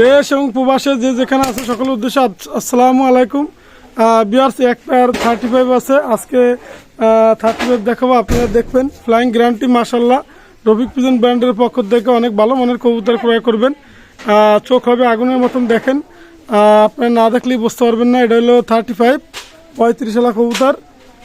দেশ এবং প্রবাসে যে যেখানে আছে সকলের উদ্দেশ্যে আসসালামু আলাইকুম। বিয়ার্স, এক পেয়ার থার্টি ফাইভ আছে। আজকে থার্টি ফাইভ দেখাবো, আপনারা দেখবেন। ফ্লাইং গ্যারান্টি মাসাল্লাহ রফিক পিজন ব্র্যান্ডের পক্ষ থেকে অনেক ভালো মানের কবুতর ক্রয় করবেন। চোখ হবে আগুনের মতন দেখেন। আপনারা না দেখলেই বুঝতে পারবেন না, এটা হলো থার্টি ফাইভ পঁয়ত্রিশ লাখ কবুতর।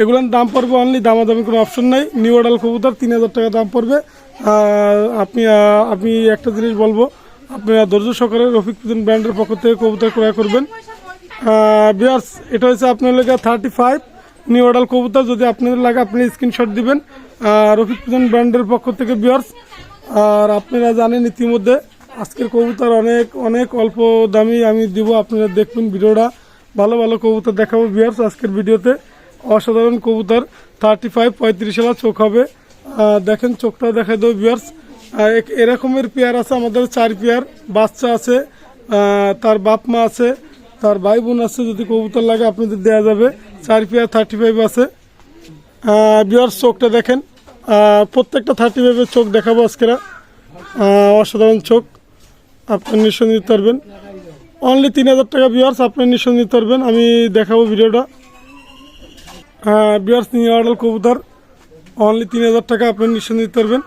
এগুলোর দাম পড়বে অনলি দামাদামি কোনো অপশন নাই। নিউ অর্ডার কবুতর, তিন হাজার টাকা দাম পড়বে। আপনি আমি একটা জিনিস বলব আপনারা ধৈর্য সহকারে রফিক পিজন ব্র্যান্ডের পক্ষ থেকে কবুতর ক্রয় করবেন। বিয়ার্স, এটা হচ্ছে আপনার লেগে থার্টি ফাইভ নিউ অর্ডার কবুতর। যদি আপনাদের লাগে, আপনি স্ক্রিনশট দিবেন। রফিক পিজন ব্র্যান্ডের পক্ষ থেকে, বিয়ার্স। আর আপনারা জানেন ইতিমধ্যে আজকের কবুতর অনেক অনেক অল্প দামি আমি দিব। আপনারা দেখবেন ভিডিওটা। ভালো ভালো কবুতর দেখাবো, বিয়ার্স, আজকের ভিডিওতে। অসাধারণ কবুতর। থার্টি ফাইভ পঁয়ত্রিশ চোখ হবে। দেখেন, চোখটা দেখা দেবো, বিয়ার্স। এরকমের পেয়ার আছে, আমাদের চার পেয়ার। বাচ্চা আছে তার বাপ মা আছে, তার ভাই বোন আছে, যদি কবুতর লাগে আপনাদের দেওয়া যাবে। চার পেয়ার থার্টি ফাইভ আছে বিয়ার্স চোখটা দেখেন। প্রত্যেকটা থার্টি ফাইভের চোখ দেখাবো আজকেরা অসাধারণ চোখ। আপনি নিশ্চয় নিতে পারবেন। অনলি তিন হাজার টাকা বিয়ার্স আপনি নিশ্চয় নিতে পারবেন। আমি দেখাবো ভিডিওটা। বিয়ার্স নিয়ে অর্ডার কবুতর। অনলি তিন হাজার টাকা, আপনি নিশ্চয় নিতে পারবেন।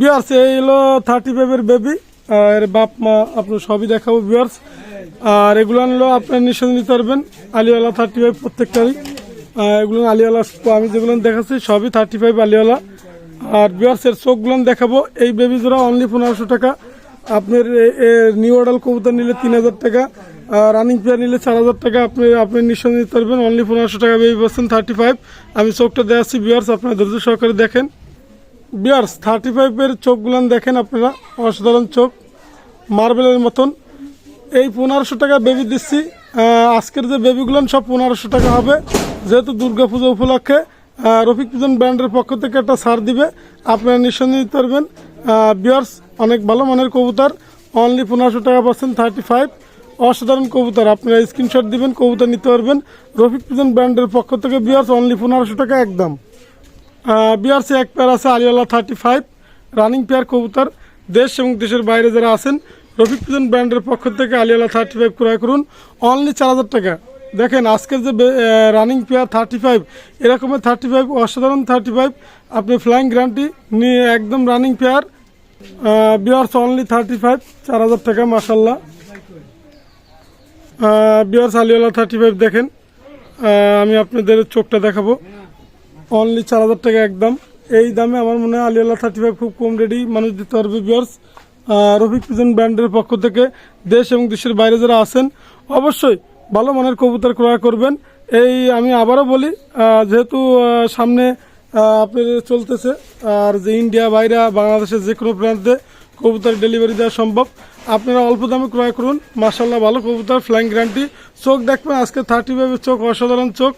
বিয়ার্স এই হলো থার্টি ফাইভের বেবি এর বাপ, মা, আপনার সবই দেখাবো বিয়ার্স আর এগুলো হলো আপনার নিশ্চয় নিতে পারবেন, আলিওয়ালা থার্টি ফাইভ প্রত্যেকটারই এগুলো আলিওয়ালা, আমি যেগুলো দেখাচ্ছি, সবই থার্টি ফাইভ আলিওয়ালা। আর বিয়ার্সের চোখগুলো দেখাবো, এই বেবি জোড়া অনলি পনেরোশো টাকা। আপনার নিউ অর্ডার কবুতর নিলে তিন হাজার টাকা রানিং পেয়ার নিলে চার হাজার টাকা। আপনি আপনি নিশ্চয় নিতে পারবেন অনলি পনেরোশো টাকা বেবি পাচ্ছেন থার্টি ফাইভ আমি চোখটা দেখাচ্ছি বিয়ার্স আপনার ধৈর্য সহকারে দেখেন। বিয়ার্স থার্টি ফাইভের চোখগুলান দেখেন আপনারা, অসাধারণ চোখ, মার্বেলের মতন। এই পনেরোশো টাকা বেবি দিচ্ছি। আজকের যে বেবিগুলান সব পনেরোশো টাকা হবে। যেহেতু দুর্গাপুজো উপলক্ষে রফিক পিজন ব্র্যান্ডের পক্ষ থেকে একটা ছাড় দিবে। আপনারা নিঃসন্দেহে নিতে পারবেন। বিয়ার্স, অনেক ভালো মানের কবুতর। অনলি পনেরোশো টাকা পাচ্ছেন থার্টি ফাইভ অসাধারণ কবুতর। আপনারা স্ক্রিনশট দিবেন, কবুতর নিতে পারবেন। রফিক পিজন ব্র্যান্ডের পক্ষ থেকে বিয়ার্স অনলি পনেরোশো টাকা একদম। বিআরসি এক পেয়ার আছে আলিওয়ালা থার্টি ফাইভ রানিং পেয়ার কবুতর। দেশ এবং দেশের বাইরে যারা আছেন, রফিক পিজন ব্র্যান্ডের পক্ষ থেকে আলিওয়ালা থার্টি ফাইভ ক্রয় করুন। অনলি চার হাজার টাকা। দেখেন, আজকের যে রানিং পেয়ার থার্টি ফাইভ এরকমের থার্টি ফাইভ অসাধারণ থার্টি ফাইভ আপনি ফ্লাইং গ্যারান্টি নিয়ে একদম রানিং পেয়ার বিয়ার্স অনলি থার্টি ফাইভ চার হাজার টাকা মাসাল্লাহ বিয়ার্স আলিওয়ালা থার্টি ফাইভ দেখেন। আমি আপনাদের চোখটা দেখাবো। অনলি চার হাজার টাকা একদম এই দামে আমার মনে হয় আলিয়াল্লাহ থার্টি ফাইভ খুব কম রেডি মানুষ দিতে পারবে বিয়ার্স রফিক পিজন ব্র্যান্ডের পক্ষ থেকে দেশ এবং দেশের বাইরে যারা আছেন, অবশ্যই ভালো মানের কবুতর ক্রয় করবেন। এই আমি আবারও বলি যেহেতু সামনে আপনার চলতেছে, আর যে ইন্ডিয়া বাইরে বাংলাদেশের যে কোনো প্রান্তে কবুতর ডেলিভারি দেওয়া সম্ভব, আপনারা অল্প দামে ক্রয় করুন। মাসাল্লাহ ভালো কবুতর ফ্লাইং গ্যারান্টি চোখ দেখবেন, আজকে থার্টি ফাইভের চোখ অসাধারণ চোখ।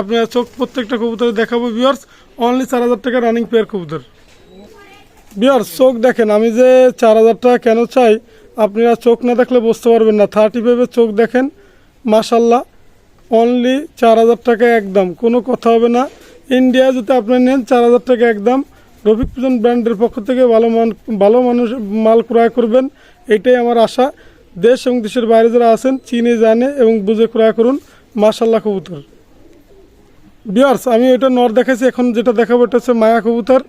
আপনারা চোখ প্রত্যেকটা কবুতরে দেখাবো বিয়ার্স অনলি চার হাজার টাকা রানিং পেয়ার কবুতর। বিয়ার্স চোখ দেখেন, আমি যে চার হাজার টাকা কেন চাই, আপনারা চোখ না দেখলে বুঝতে পারবেন না। থার্টি ফাইভের চোখ দেখেন মাসাল্লাহ অনলি চার হাজার টাকা একদম, কোনো কথা হবে না। ইন্ডিয়া যদি আপনি নেন, চার হাজার টাকা একদম। রফিক পিজন ব্র্যান্ডের পক্ষ থেকে ভালো মান, ভালো মানুষ, মাল ক্রয় করবেন। এটাই আমার আশা। দেশ এবং দেশের বাইরে যারা আছেন, চিনে জানে এবং বুঝে ক্রয় করুন। মাসাল্লাহ কবুতর। বিয়ার্স আমি ওইটা নর দেখাইছি, এখন যেটা দেখাবো এটা হচ্ছে মায়া কবুতর।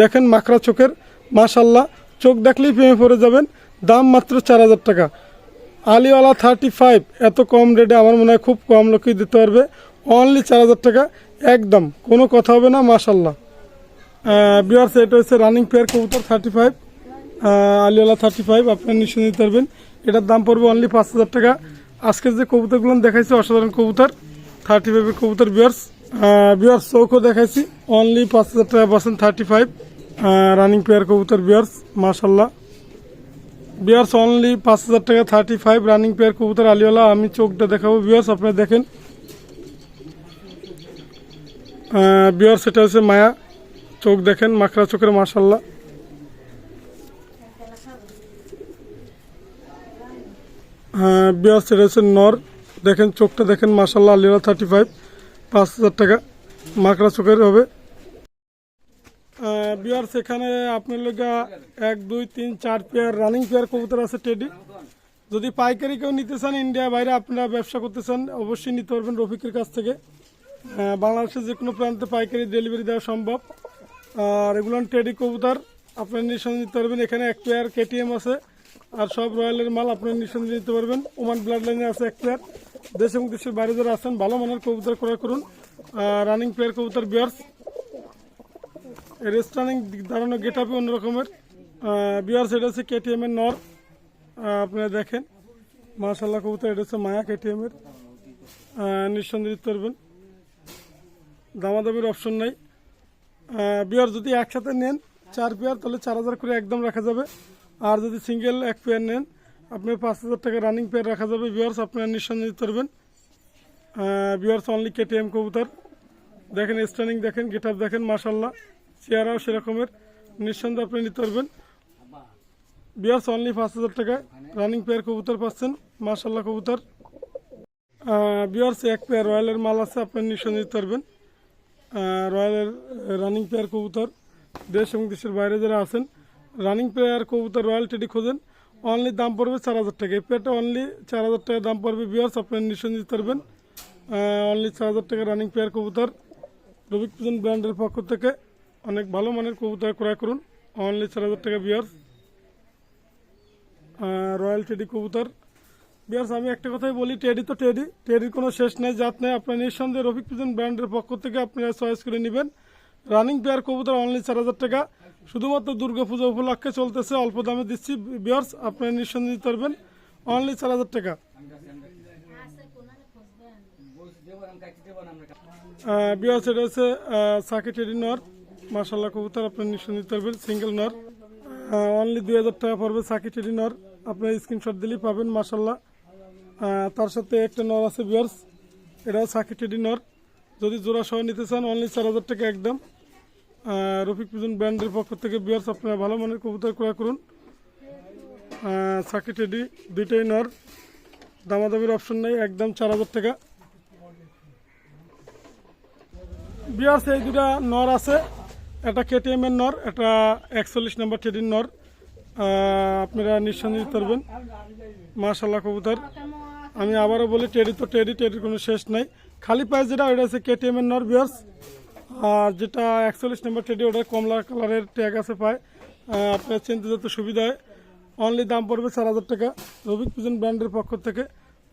দেখেন মাকড়া চোখের মাশাল্লাহ চোখ দেখলেই প্রেমে পড়ে যাবেন। দাম মাত্র চার হাজার টাকা। আলিওয়ালা থার্টি ফাইভ এত কম রেটে আমার মনে হয় খুব কম লোকই দিতে পারবে। অনলি চার হাজার টাকা, একদম, কোনো কথা হবে না মাশাল্লাহ বিয়ার্স এটা হচ্ছে রানিং পেয়ার কবুতর থার্টি ফাইভ আলিওয়ালা থার্টি ফাইভ আপনার নিশ্চয় নিতে পারবেন। এটার দাম পড়বে অনলি পাঁচ হাজার টাকা। আজকের যে কবুতরগুলো দেখাইছে, অসাধারণ কবুতর। থার্টি ফাইভের কবুতর বিয়ার্স বিয়ার্স চৌকো দেখাইছি। অনলি পাঁচ হাজার টাকা percent thirty five running pair কবুতর বিয়ার্স মাশাল্লাহ বিয়ার্স অনলি পাঁচ হাজার টাকা থার্টি ফাইভ রানিং পেয়ার কবুতর আলিওয়ালা, আমি চোখটা দেখাবো। বিয়ার্স আপনারা দেখেন। বিয়ার্স এটা হচ্ছে মায়া। চোখ দেখেন, মাখরা চোখের মাশাল্লাহ হ্যাঁ বিয়ার্স এটা হচ্ছে নর। দেখেন, চোখটা দেখেন মাশাল্লাহ আলিওয়ালা থার্টি ফাইভ পাঁচ হাজার টাকা মাকড়া চোখের হবে। বিয়ার্স সেখানে আপনার লগা এক, দুই, তিন, চার পেয়ার রানিং পেয়ার কবুতর আছে টেডি। যদি পাইকারি কেউ নিতে চান ইন্ডিয়া বাইরে, আপনারা ব্যবসা করতে চান, অবশ্যই নিতে পারবেন রফিকের কাছ থেকে। বাংলাদেশের যে কোনো প্রান্তে পাইকারি ডেলিভারি দেওয়া সম্ভব। আর এগুলো টেডি কবুতর, আপনার নিঃসন্দেহে নিতে পারবেন। এখানে এক পেয়ার কেটিএম আছে, আর সব রয়্যালের মাল আপনার নিঃসন্দেহে নিতে পারবেন। ওমান ব্লাড লাইনে আছে এক পেয়ার দেশ এবং দেশের বাইরে যারা আছেন, ভালো মানের কবুতর ক্রয় করুন। রানিং পেয়ার কবুতর বিয়ার্স রেস্টানিং দাঁড়ানো গেট আপে অন্য রকমের বিয়ার্স এটা হচ্ছে কেটিএম এর নর। আপনারা দেখেন। মার্শাল্লাহ কবুতর, এটা হচ্ছে মায়া কেটিএম এর। নিঃসন্দেহে দিতে পারবেন। দামাদামির অপশন নাই। বিয়ার যদি একসাথে নেন, চার পেয়ার তাহলে চার হাজার করে একদম রাখা যাবে। আর যদি সিঙ্গেল এক পেয়ার নেন আপনি পাঁচ হাজার টাকা রানিং পেয়ার রাখা যাবে বিয়ার্স আপনারা নিঃসন্দেহে দিতে পারবেন। বিয়ার্স অনলি কেটিএম কবুতর। দেখেন স্ট্যান্ডিং দেখেন গেট দেখেন মার্শাল্লাহ চেয়ারাও সেরকমের। নিঃসন্দেহে আপনি নিতে পারবেন। বিয়ার্স অনলি পাঁচ হাজার টাকা রানিং পেয়ার কবুতর পাচ্ছেন মার্শাল্লাহ কবুতর। বিয়ার্স এক পেয়ার রয়্যালের মাল আছে, আপনি নিঃসন্দেহে পারবেন। রয়্যালের রানিং পেয়ার কবুতর। দেশ এবং দেশের বাইরে যারা আছেন রানিং পেয়ার কবুতর রয়্যাল টেডি খোঁজেন। অনলি দাম পড়বে চার হাজার টাকা। এই অনলি চার হাজার টাকা দাম পড়বে বিয়ার্স আপনার নিঃসন্দেহে পারবেন। অনলি চার হাজার টাকা রানিং পেয়ার কবুতর। রবিক পিজন ব্র্যান্ডের পক্ষ থেকে অনেক ভালো মানের কবুতর ক্রয় করুন। অনলি চার হাজার টাকা বিয়ার্স রয়্যাল টেডি কবুতর। বিয়ার্স আমি একটা কথাই বলি টেডি তো টেডি টেডির কোনো শেষ নেই, জাত নেই। আপনার নিঃসন্দেহে রফিক পিজন ব্র্যান্ডের পক্ষ থেকে আপনারা চয়েস করে নেবেন। রানিং পেয়ার কবুতর অনলি চার হাজার টাকা। শুধুমাত্র দুর্গাপূজা উপলক্ষে চলতেছে, অল্প দামে দিচ্ছি। বিয়ার্স আপনারা নিঃসন্দেহে পারবেন। অনলি চার হাজার টাকা। বিয়ার্স এটা হচ্ছে সাকি টেডি নর। মার্শাল্লাহ কবুতর আপনার নিঃসন্দেহে পারবেন সিঙ্গেল নর। অনলি দুই হাজার টাকা পড়বে সাকি টেডি নর। আপনার স্ক্রিনশট দিলেই পাবেন মার্শাল্লাহ তার সাথে একটা নর আছে বিয়ার্স এটাও সাকি টেডি নর। যদি জোড়া সহ নিতে চান অনলি চার হাজার টাকা একদম। রফিক পিজন ব্র্যান্ডের পক্ষ থেকে বিয়ার্স, আপনারা ভালো মানের কবুতর ক্রয় করুন। সাকি টেডি দুইটাই নর। দামাদামির অপশন নেই, একদম চার হাজার টাকা। বিয়ার্স, এই দুটা নর আছে। একটা কেটিএম এর নর, একটা একচল্লিশ নম্বর টেডির নর। আপনারা নিঃসন্দেহে করবেন মার্শাল্লাহ কবুতর। আমি আবারও বলি টেডি তো টেডি টেডির কোনো শেষ নাই। খালি পায়ে যেটা ওটা হচ্ছে কেটিএম এর নর, বিয়ার্স। আর যেটা একচল্লিশ নম্বর টেডি ওটা কমলা কালারের ট্যাগ আছে পায় আপনার চিনতে যেতে সুবিধা হয়। অনলি দাম পড়বে চার হাজার টাকা। রবিক পিজন ব্র্যান্ডের পক্ষ থেকে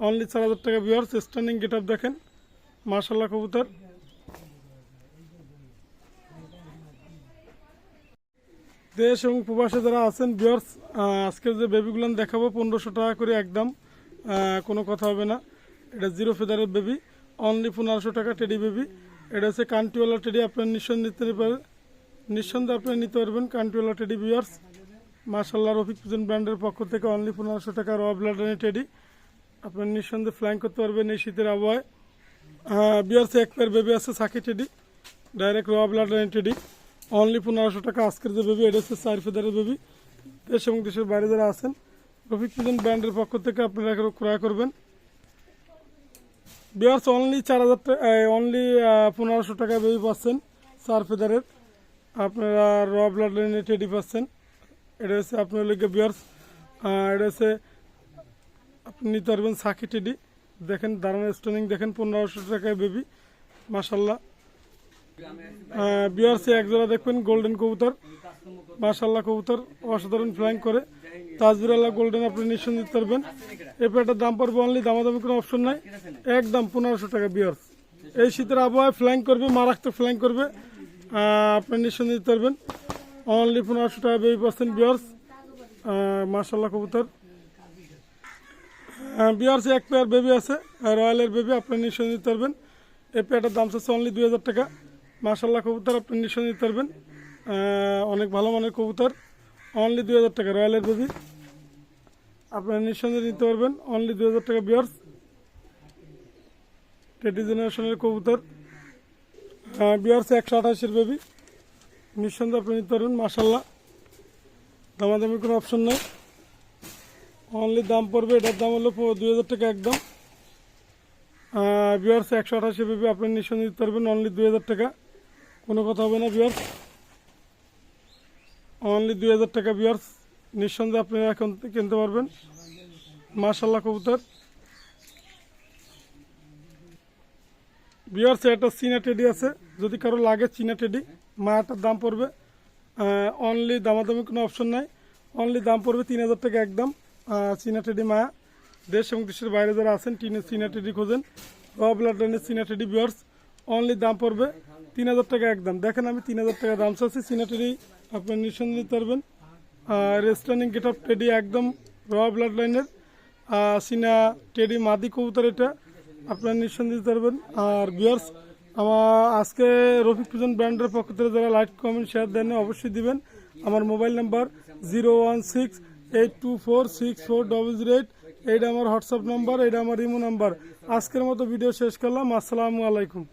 অনলি চার হাজার টাকা বিয়ার্স স্ট্যান্ডিং গেট আপ দেখেন। মার্শাল্লাহ কবুতর। দেশ এবং প্রবাসে যারা আছেন বিয়ার্স আজকের যে বেবিগুলো দেখাবো, পনেরোশো টাকা করে একদম কোনো কথা হবে না। এটা জিরো ফেদারের বেবি অনলি পনেরোশো টাকা টেডি বেবি এটা হচ্ছে কান্টিওয়ালা টেডি আপনার নিঃসন্দেহে নিতে পারেন নিঃসন্দেহে আপনি নিতে পারবেন কান্টিওয়ালা টেডি বিয়ার্স মার্শাল্লাহ রফিক পিজন ব্র্যান্ডের পক্ষ থেকে অনলি পনেরোশো টাকা র ব্লাডানি টেডি আপনার নিঃসন্দেহে ফ্লাইং করতে পারবেন এই শীতের আবহাওয়ায়। বিয়ার্স এক পেয়ার বেবি আছে সাকি টেডি ডাইরেক্ট র ব্লাডানি টেডি অনলি পনেরোশো টাকা আজকের যে বেবি এটা হচ্ছে চার ফেদারের বেবি দেশ এবং দেশের বাইরে যারা আছেন, রফিক পিজন ব্র্যান্ডের পক্ষ থেকে আপনারা ক্রয় করবেন। বিয়ার্স অনলি চার হাজার টাকা অনলি পনেরোশো টাকা বেবি পাচ্ছেন চার ফেদারের। আপনারা র ব্লাড লাইনে টেডি পাচ্ছেন। এটা হচ্ছে আপনার লিগে বিয়ার্স এটা হচ্ছে আপনি নিতে পারবেন সাকি টেডি দেখেন দাঁড়ানো স্টোনিং দেখেন, পনেরোশো টাকায় বেবি মাসাল্লাহ বিয়ার্সি একজোড়া দেখবেন গোল্ডেন কবুতর। মাশাল্লাহ কবুতর অসাধারণ ফ্লাইং করে। তাজবিরাল্লাহ গোল্ডেন আপনি নিঃসন্দেহে দিতে পারবেন। এই পেটার দাম পড়বে অনলি দামাদামি কোনো অপশন নাই। একদম পনেরোশো টাকা বিয়ার্স এই শীতের আবহাওয়ায় ফ্ল্যাং করবে, মারাত্মক ফ্ল্যাং করবে। আপনি নিঃসন্দেহে দিতে পারবেন। অনলি পনেরোশো টাকা বেবি পাচ্ছেন বিয়ার্স মাশাল্লাহ কবুতর। বিয়ার্সি এক পেয়ার বেবি আছে রয়্যালের বেবি আপনি নিঃসন্দেহে দিতে পারবেন। এই পেয়ারটার দাম হচ্ছে অনলি দুই হাজার টাকা। মার্শাল্লাহ কবুতর, আপনি নিঃসন্দেহে দিতে পারবেন। অনেক ভালো মানের কবুতর। অনলি দুই হাজার টাকা রয়্যালের বেবি আপনারা নিঃসন্দেহে নিতে পারবেন। অনলি দুই হাজার টাকা বিয়ার্স টেডি জেনারেশনের কবুতর। বিয়ার্স একশো আঠাশের বেবি নিঃসন্দেহে আপনি নিতে পারবেন মার্শাল্লাহ দামাদামি কোনো অপশন নেই। অনলি দাম পড়বে, এটার দাম হলো দুই হাজার টাকা একদম। বিয়ার্স একশো আঠাশি বেবি আপনি নিঃসন্দেহে দিতে পারবেন। অনলি দুই হাজার টাকা। কোনো কথা হবে না বিয়ার্স অনলি দুই হাজার টাকা বিয়ার্স নিঃসন্দেহে আপনারা এখন কিনতে পারবেন। মাশাল্লাহ কবুতর। বিয়ার্স একটা চীনা টেডি আছে। যদি কারও লাগে চীনা টেডি মায়াটার দাম পড়বে অনলি দামাদামি কোনো অপশন নাই। অনলি দাম পড়বে তিন হাজার টাকা একদম। চীনা টেডি মায়া। দেশ এবং দেশের বাইরে যারা আছেন, টিনের চীনা টেডি খোঁজেন। র ব্লাড লাইনের চীনা টেডি বিয়ার্স অনলি দাম পড়বে তিন হাজার টাকা একদম। দেখেন আমি তিন হাজার টাকা দাম চাচ্ছি। চীনা টেডি আপনার নিঃসন্দেহে নিতে পারবেন রেস্টার্নিং গেট অফ টেডি একদম র ব্লাড লাইনের। সিনা টেডি মাদি কবুতর এটা। আপনার নিঃসন্দেহে দিতে পারবেন আর বিয়ার্স আমার আজকে রফিক ফুজন ব্র্যান্ডের পক্ষ থেকে যারা লাইক, কমেন্ট, শেয়ার দেন অবশ্যই দিবেন। আমার mobile number zero one six eight two four six four double zero eight. এইটা আমার হোয়াটসঅ্যাপ নাম্বার এটা আমার ইমো নাম্বার। আজকের মতো ভিডিও শেষ করলাম। আসসালামু আলাইকুম।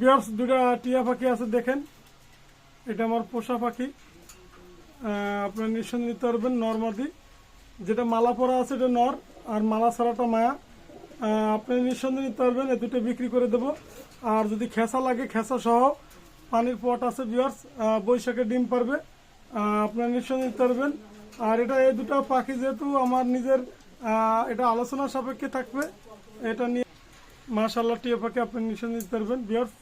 বিয়ার্স দুটা টিয়া পাখি আছে, দেখেন। এটা আমার পোষা পাখি। আপনার নিঃসন্দেহে নিতে পারবেন নর্মাদি। যেটা মালা পরা আছে, এটা নর, আর মালা ছাড়াটা মায়া। আপনি নিঃসন্দেহে নিতে পারবেন, এই দুটো বিক্রি করে দেবো। আর যদি খেসা লাগে, খেসা সহ পানির পট আছে বিয়ার্স বৈশাখে ডিম পারবে। আপনার নিঃসন্দেহে নিতে পারবেন। আর এটা, এই দুটো পাখি যেহেতু আমার নিজের এটা আলোচনা সাপেক্ষে থাকবে, এটা নিয়ে মাশাল্লাহ টিয়া পাখি আপনি নিঃসন্দেহে নিতে পারবেন বিয়ার্স